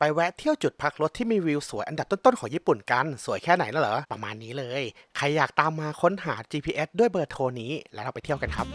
ไปแวะเที่ยวจุดพักรถที่มีวิวสวยอันดับต้นๆของญี่ปุ่นกัน สวยแค่ไหนแล้วเหรอ ประมาณนี้เลย ใครอยากตามมาค้นหา GPS ด้วยเบอร์โทรนี้ แล้วเราไปเที่ยวกันครับ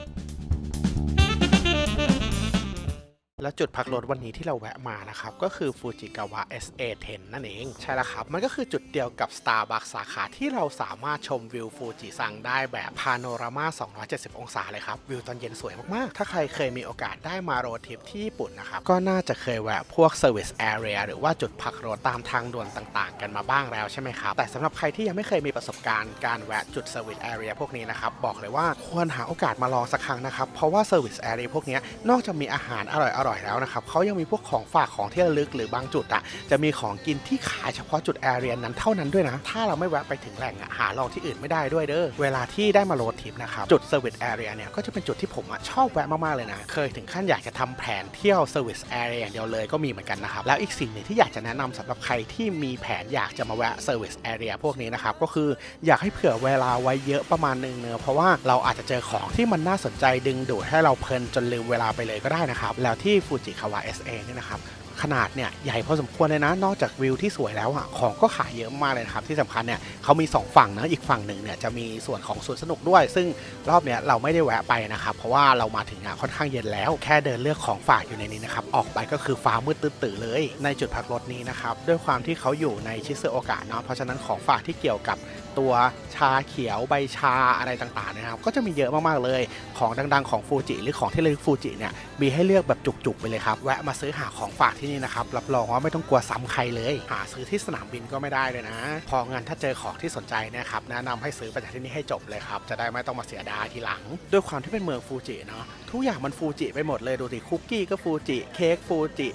แล้วจุดพักรถวันนี้ที่เราแวะมานะครับ ก็คือฟูจิกาวะ SA10 นั่นเอง ใช่แล้วครับ มันก็คือจุดเดียวกับ Starbucks สาขาที่เราสามารถชมวิวฟูจิซังได้แบบพาโนรามา 270 องศาเลยครับ วิวตอนเย็นสวยมาก ๆ ถ้าใครเคยมีโอกาสได้มาโรดทริปที่ญี่ปุ่นนะครับ ก็น่าจะเคยแวะพวก Service Area หรือว่าจุดพักรถตามทางด่วนต่างๆ กันมาบ้างแล้วใช่ไหมครับแต่สำหรับใครที่ยังไม่เคยมีประสบการณ์การแวะจุด Service Area พวกนี้นะครับบอกเลยว่าควรหาโอกาสมาลองสักครั้งนะครับเพราะว่า Service Area พวกนี้นอกจากมีอาหารอร่อยๆแล้วนะครับเขายังมีพวกของฝากของที่ระลึกหรือบางจุดอะจะมีของกินที่ขายเฉพาะจุด Area นั้นเท่านั้นด้วยนะ ถ้าเราไม่แวะไปถึงแหล่งอะหาลองที่อื่นไม่ได้ด้วยเด้อเวลาที่ได้มาโรดทริปนะครับจุด Service Area เนี่ยก็จะเป็นจุดที่ผมอะชอบแวะมากๆเลยนะ เคยถึงขั้นอยากจะทำแผนเที่ยว Service Area อย่างเดียวเลยก็มีเหมือนกันนะครับแล้วอีกสิ่งหนึ่งที่อยากจะแนะนำสำหรับใครที่มีแผนอยากจะมาแวะ Service Area พวกนี้นะครับก็คืออยากให้เผื่อเวลาไว้เยอะประมาณหนึงเนอะเพราะว่าเราอาจจะเจอของที่มันน่าสนใจดึงดูดให้เราเพลินจนลืมเวลาไปเลยก็ได้นะครับแล้วที่ฟูจิคาวะ SA เนี่ยนะครับขนาดเนี่ยใหญ่พอสมควรเลยนะ นอกจากวิวที่สวยแล้วอะของก็ขายเยอะมากเลยนะครับ ที่สำคัญเนี่ยเขามี 2 ฝั่งนะอีกฝั่งหนึ่งเนี่ยจะมีส่วนของสวนสนุกด้วย ซึ่งรอบเนี้ยเราไม่ได้แวะไปนะครับ เพราะว่าเรามาถึงอะค่อนข้างเย็นแล้ว แค่เดินเลือกของฝากอยู่ในนี้นะครับ ออกไปก็คือฟ้ามืดตื้อเลย ในจุดพักรถนี้นะครับ ด้วยความที่เขาอยู่ในชิซึโอกะเนาะเพราะฉะนั้นของฝากที่เกี่ยวกับตัวชาเขียวใบชาอะไรต่างๆนะครับ ก็จะมีเยอะมากๆเลย ของดังๆของฟูจิหรือของที่ระลึกฟูจิเนี่ย มีให้เลือกแบบจุกๆไปเลยครับ แวะมาซื้อหาของฝากที่นี่นะครับ รับรองว่าไม่ต้องกลัวซ้ำใครเลย หาซื้อที่สนามบินก็ไม่ได้เลยนะ พองั้นถ้าเจอของที่สนใจนะครับ แนะนำให้ซื้อไปจากที่นี่ให้จบเลยครับ จะได้ไม่ต้องมาเสียดายทีหลัง ด้วยความที่เป็นเมืองฟูจิเนาะ ทุกอย่างมันฟูจิไปหมดเลย ดูดิคุกกี้ก็ฟูจิ เค้กฟูจิ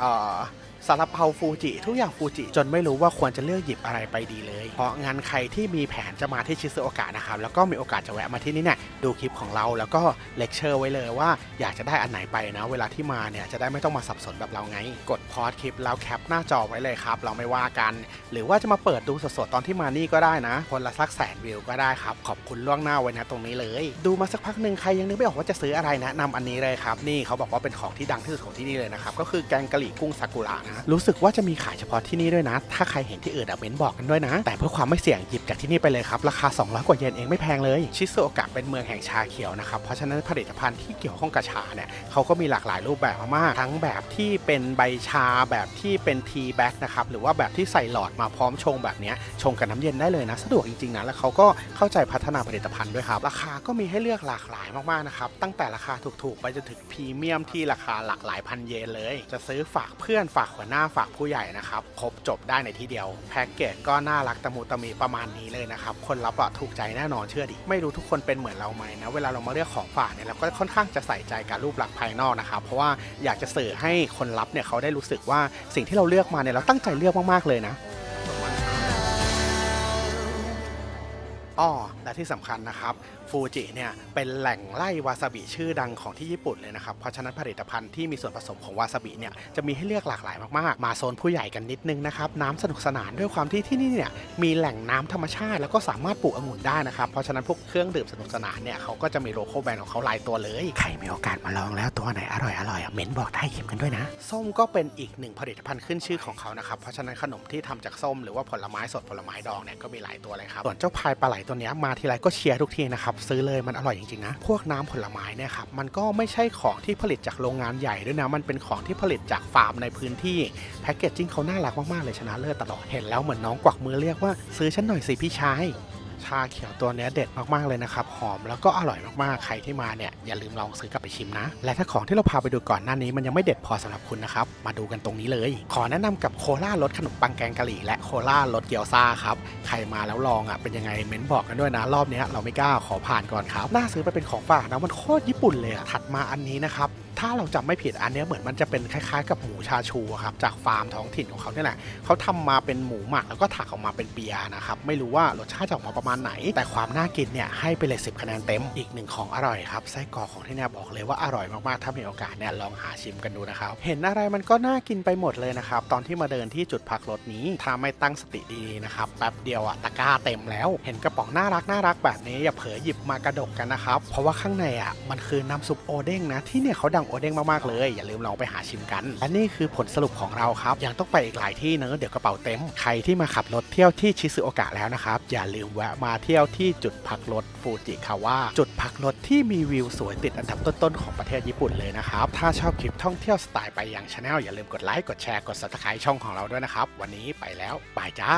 เอ่อ ซาลาเปาฟูจิทุกอย่างฟูจิจนไม่รู้ว่าควรจะเลือกหยิบอะไรไปดีเลย เพราะงั้นใครที่มีแผนจะมาที่ชิซึโอกะนะครับแล้วก็มีโอกาสจะแวะมาที่นี่เนี่ยดูคลิปของเราแล้วก็เลคเชอร์ไว้เลยว่าอยากจะได้อันไหนไปนะ เวลาที่มาเนี่ยจะได้ไม่ต้องมาสับสนแบบเราไง กดพอสคลิปแล้วแคปหน้าจอไว้เลยครับเราไม่ว่ากัน หรือว่าจะมาเปิดดูสดๆตอนที่มานี่ก็ได้นะ คนละสักแสนวิวก็ได้ครับขอบคุณล่วงหน้าไว้นะตรงนี้เลย ดูมาสักพักหนึ่งใครยังนึกไม่ออกว่าจะซื้ออะไรแนะนำอันนี้เลยครับนี่เขาบอกว่าเป็นของที่ดังที่สุดของที่นี่เลยนะครับก็คือแกงกะหรี่กุ้งซากุระนะรู้สึกว่าจะมีขายเฉพาะที่นี่ด้วยนะ ถ้าใครเห็นที่อื่นอะเม้นบอกกันด้วยนะ แต่เพื่อความไม่เสี่ยงหยิบจากที่นี่ไปเลยครับ ราคา 200 กว่าเยนเองไม่แพงเลย ชิซุโอกะเป็นเมืองแห่งชาเขียวนะครับ เพราะฉะนั้นผลิตภัณฑ์ที่เกี่ยวข้องกับชาเนี่ยเขาก็มีหลากหลายรูปแบบมากๆทั้งแบบที่เป็นใบชาแบบที่เป็นทีแบ็กนะครับ หรือว่าแบบที่ใส่หลอดมาพร้อมชงแบบนี้ชงกับน้ำเย็นได้เลยนะ สะดวกจริงๆนะ แล้วเขาก็เข้าใจพัฒนาผลิตภัณฑ์ด้วยครับ ราคาก็มีให้เลือกหลากหลายมากๆนะครับ ตั้งแต่ราคาถูกๆ ไปจนถึงพรีเมียมที่ราคาหลากหลายพันเยนเลย จะซื้อฝากเพื่อนฝากหัวหน้าฝากผู้ใหญ่นะครับ ครบจบได้ในที่เดียว แพ็กเกจก็น่ารักตะมูตะมีประมาณนี้เลยนะครับ คนรับอะถูกใจแน่นอนเชื่อดิ ไม่รู้ทุกคนเป็นเหมือนเราไหมนะ เวลาเรามาเลือกของฝากเนี่ยเราก็ค่อนข้างจะใส่ใจกับรูปลักษณ์ภายนอกนะครับ เพราะว่าอยากจะสื่อให้คนรับเนี่ยเขาได้รู้สึกว่าสิ่งที่เราเลือกมาเนี่ยเราตั้งใจเลือกมากๆเลยนะอ้อและที่สำคัญนะครับฟูจิเนี่ยเป็นแหล่งไล่วาซาบิชื่อดังของที่ญี่ปุ่นเลยนะครับ เพราะฉะนั้นผลิตภัณฑ์ที่มีส่วนผสมของวาซาบิเนี่ยจะมีให้เลือกหลากหลายมากๆ มาโซนผู้ใหญ่กันนิดนึงนะครับ น้ำสนุกสนานด้วยความที่ที่นี่เนี่ยมีแหล่งน้ำธรรมชาติ แล้วก็สามารถปลูกองุ่นได้นะครับ เพราะฉะนั้นพวกเครื่องดื่มสนุกสนานเนี่ยเขาก็จะมีโลโก้แบรนด์ของเขาหลายตัวเลย ใครมีโอกาสมาลองแล้วตัวไหนอร่อยอร่อยเม้นบอกได้ชิมกันด้วยนะ ส้มก็เป็นอีกหนึ่งผลิตภัณฑ์ขึ้นชื่อของเขานะครับเพราะฉะนั้นขนมที่ทำจากส้มหรือว่าผลไม้สดผลไม้ดองเนี่ยก็มีหลายตัวเลยครับส่วนเจ้าพายปลาไหลตัวนี้มาทีไรก็เชียร์ทุกทีนะครับซื้อเลยมันอร่อยจริงๆนะ พวกน้ำผลไม้เนี่ยครับมันก็ไม่ใช่ของที่ผลิตจากโรงงานใหญ่ด้วยนะมันเป็นของที่ผลิตจากฟาร์มในพื้นที่แพคเกจจิ้งเขาน่ารักมากๆเลยชนะเลิศตลอดเห็นแล้วเหมือนน้องกวักมือเรียกว่าซื้อฉันหน่อยสิพี่ชาย ชาเขียวตัวนี้เด็ดมากๆเลยนะครับหอมแล้วก็อร่อยมากๆใครที่มาเนี่ยอย่าลืมลองซื้อกลับไปชิมนะ และถ้าของที่เราพาไปดูก่อนหน้านี้มันยังไม่เด็ดพอสำหรับคุณนะครับมาดูกันตรงนี้เลย ขอแนะนำกับโคล่ารสขนมปังแกงกะหรี่และโคล่ารสเกี๊ยวซ่าครับใครมาแล้วลองอะเป็นยังไงเม้นบอกกันด้วยนะรอบนี้เราไม่กล้าขอผ่านก่อนครับน่าซื้อไปเป็นของฝากนะมันโคตรญี่ปุ่นเลยอะถัดมาอันนี้นะครับ ถ้าเราจำไม่ผิดอันนี้เหมือนมันจะเป็นคล้ายๆ กับหมูชาชูครับจากฟาร์มท้องถิ่นของเขาเนี่ยแหละเขาทำมาเป็นหมูหมักแล้วก็ถักออกมาเป็นเปียร์นะครับไม่รู้ว่ารสชาติจะออกมาประมาณไหน แต่ความน่ากินเนี่ยให้ไปเลย10คะแนนเต็มอีกหนึ่งของอร่อยครับไส้กรอกของที่เนี่ยบอกเลยว่าอร่อยมากๆถ้ามีโอกาสเนี่ยลองหาชิมกันดูนะครับเห็นอะไรมันก็น่ากินไปหมดเลยนะครับตอนที่มาเดินที่จุดพักรถนี้ถ้าไม่ตั้งสติดีๆนะครับแป๊บเดียวอะตะกร้าเต็มแล้ว เห็นกระป๋องน่ารักน่ารักแบบนี้อย่าเผลอหยิบมากระดกกันนะครับเพราะว่าข้างในอะมันคือน้ำซุปโอเด้งนะที่เนี่ยเขาดังโอเด้งมากๆเลย อย่าลืมลองไปหาชิมกัน และนี่คือผลสรุปของเราครับ ยังต้องไปอีกหลายที่เนอะเดี๋ยวกระเป๋าเต็ม ใครที่มาขับรถเที่ยวที่ชิซึโอกะแล้วนะครับ อย่าลืมแวะมาเที่ยวที่จุดพักรถฟูจิคาวะจุดพักรถที่มีวิวสวยติดอันดับต้นๆของประเทศญี่ปุ่นเลยนะครับ ถ้าชอบคลิปท่องเที่ยวสไตล์ไปยังชาแนลอย่าลืมกดไลค์กดแชร์กด subscribe ช่องของเราด้วยนะครับ วันนี้ไปแล้วบายจ้า